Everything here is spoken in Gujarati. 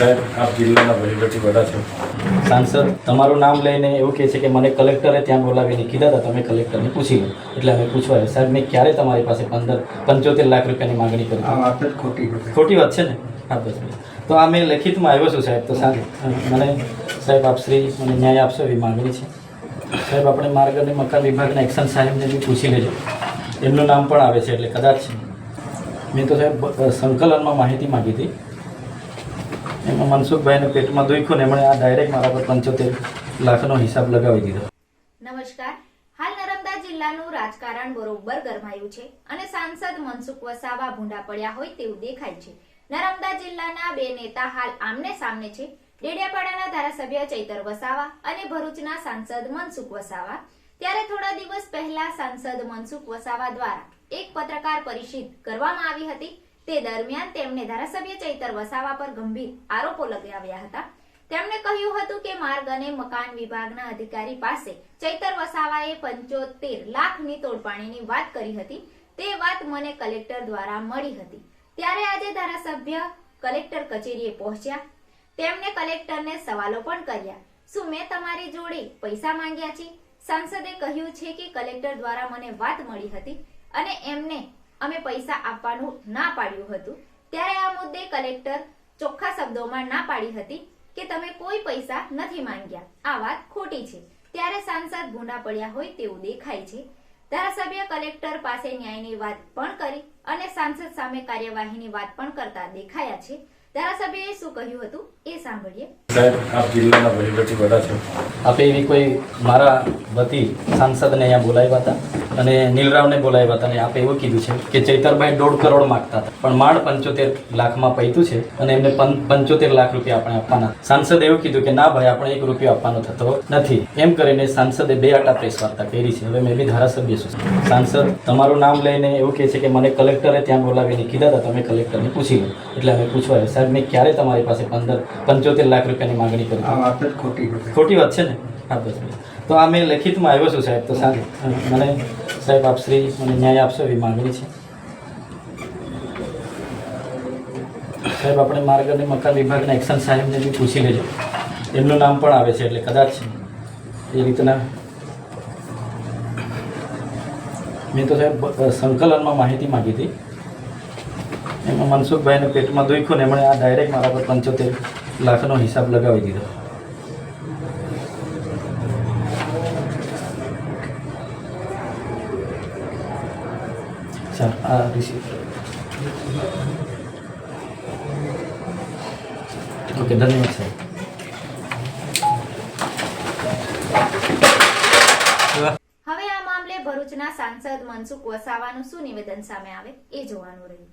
સાહેબ આપ જિલ્લાના વહીવટી વડા છો. સાંસદ તમારું નામ લઈને એવું કહે છે કે મને કલેક્ટરે ત્યાં બોલાવીને કીધા હતા તમે કલેક્ટરને પૂછી લો. એટલે અમે પૂછવા સાહેબ મેં ક્યારે તમારી પાસે પંદર પંચોતેર લાખ રૂપિયાની માંગણી કરી ખોટી ખોટી વાત છે ને? હા બસ. તો આ મેં લેખિતમાં આવ્યો છું સાહેબ. તો સાહેબ મને સાહેબ આપશ્રી મને ન્યાય આપશો એવી માંગણી છે. સાહેબ આપણે માર્ગ અને મકાન વિભાગના એક્શન સાહેબને બી પૂછી લેજો. એમનું નામ પણ આવે છે એટલે કદાચ. મેં તો સાહેબ સંકલનમાં માહિતી માંગી હતી. એમાં મનસુખભાઈને પેટમાં દુખ્યું ને એમણે આ ડાયરેક્ટ મારા પર પંચોતેર લાખનો હિસાબ લગાવી દીધો. નમસ્કાર. હાલ નર્મદા જિલ્લાનું રાજકારણ બરોબર ગરમાયું છે અને સાંસદ મનસુખ વસાવા ભૂંડા પડ્યા હોય તેવું દેખાય છે. નર્મદા જિલ્લાના બે નેતા હાલ આમને સામને છે. ડેડિયાપાડાના ધારાસભ્ય ચૈતર વસાવા અને ભરૂચના સાંસદ મનસુખ વસાવા. ત્યારે થોડા દિવસ પહેલા સાંસદ મનસુખ વસાવા દ્વારા એક પત્રકાર પરિષદ કરવામાં આવી હતી. તે દરમિયાન તેમણે ધારાસભ્ય ચૈતર વસાવા પર ગંભીર આરોપો લગાવ્યા હતા. તેમણે કહ્યું હતું કે માર્ગ અને મકાન વિભાગના અધિકારી પાસે ચૈતર વસાવાએ પંચોતેર લાખની તોડપાણીની વાત કરી હતી. તે વાત મને કલેક્ટર દ્વારા મળી હતી. ત્યારે આજે ધારાસભ્ય કલેક્ટર કચેરીએ પહોંચ્યા. તેમણે કલેક્ટરને સવાલો પણ કર્યા. શું મેં તમારી જોડે પૈસા માંગ્યા છે? સાંસદે કહ્યું છે કે કલેક્ટર દ્વારા મને વાત મળી હતી અને એમને અમે પૈસા આપવાનું ના પાડ્યું હતું ત્યારે આ મુદ્દે કલેક્ટર ચોખ્ખા શબ્દોમાં ના પાડી હતી કે તમે કોઈ પૈસા નથી માંગ્યા. આ વાત ખોટી છે. ત્યારે સાંસદ ભૂંડા પડ્યા હોય તેવું દેખાય છે. ધારાસભ્ય કલેક્ટર પાસે ન્યાયની વાત પણ કરી અને સાંસદ સામે કાર્યવાહીની વાત પણ કરતા દેખાયા છે. ધારાસભ્યએ શું કહ્યું હતું એ સાંભળીએ. સાહેબ આપ જિલ્લાના વહીવટી વડા છો. આપે એવી કોઈ મારા વતી સાંસદને અહીંયા બોલાવ્યા હતા? અને નીલરાવને બોલાવ્યા હતા અને આપે એવું કીધું છે કે ચૈતરભાઈ દોઢ કરોડ માગતા હતા. પણ માળ પંચોતેર લાખમાં પૈતું છે અને એમને પંચોતેર લાખ રૂપિયા આપણે આપવાના. સાંસદે એવું કીધું કે ના ભાઈ આપણે એક રૂપિયો આપવાનો થતો નથી. એમ કરીને સાંસદે બે આટા પ્રેસ વાર્તા કરી છે. હવે મેં બી ધારાસભ્ય છું. સાંસદ તમારું નામ લઈને એવું કહે છે કે મને કલેક્ટરે ત્યાં બોલાવીને કીધા હતા તમે કલેક્ટરને પૂછી લો. એટલે અમે પૂછવા સાહેબ મેં ક્યારે તમારી પાસે પંદર પંચોતેર લાખ રૂપિયાની માંગણી કરી? આ જ ખોટી ખોટી વાત છે ને? હા, બસ. તો આ મેં લેખિતમાં આવ્યો છું સાહેબ, તો સાહેબ મને સાહેબ આપશ્રી મને ન્યાય આપશો એવી માગણી છે. સાહેબ, આપણે માર્ગ અને મકાન વિભાગના એક્શન સાહેબને બી પૂછી લેજો. એમનું નામ પણ આવે છે, એટલે કદાચ એ રીતના. મેં તો સાહેબ સંકલનમાં માહિતી માંગી હતી. એમાં મનસુખભાઈને પેટમાં દુખ્યું ને એમણે આ ડાયરેક્ટ મારા પર પંચોતેર લાખનો હિસાબ લગાવી દીધો. ચાલ આ રિસીવ ઓકે ધન્યવાદ સાહેબ હવે આ મામલે ભરૂચના સાંસદ મનસુખ વસાવાનું શું નિવેદન સામે આવે? એ જોવાનું રહ્યું.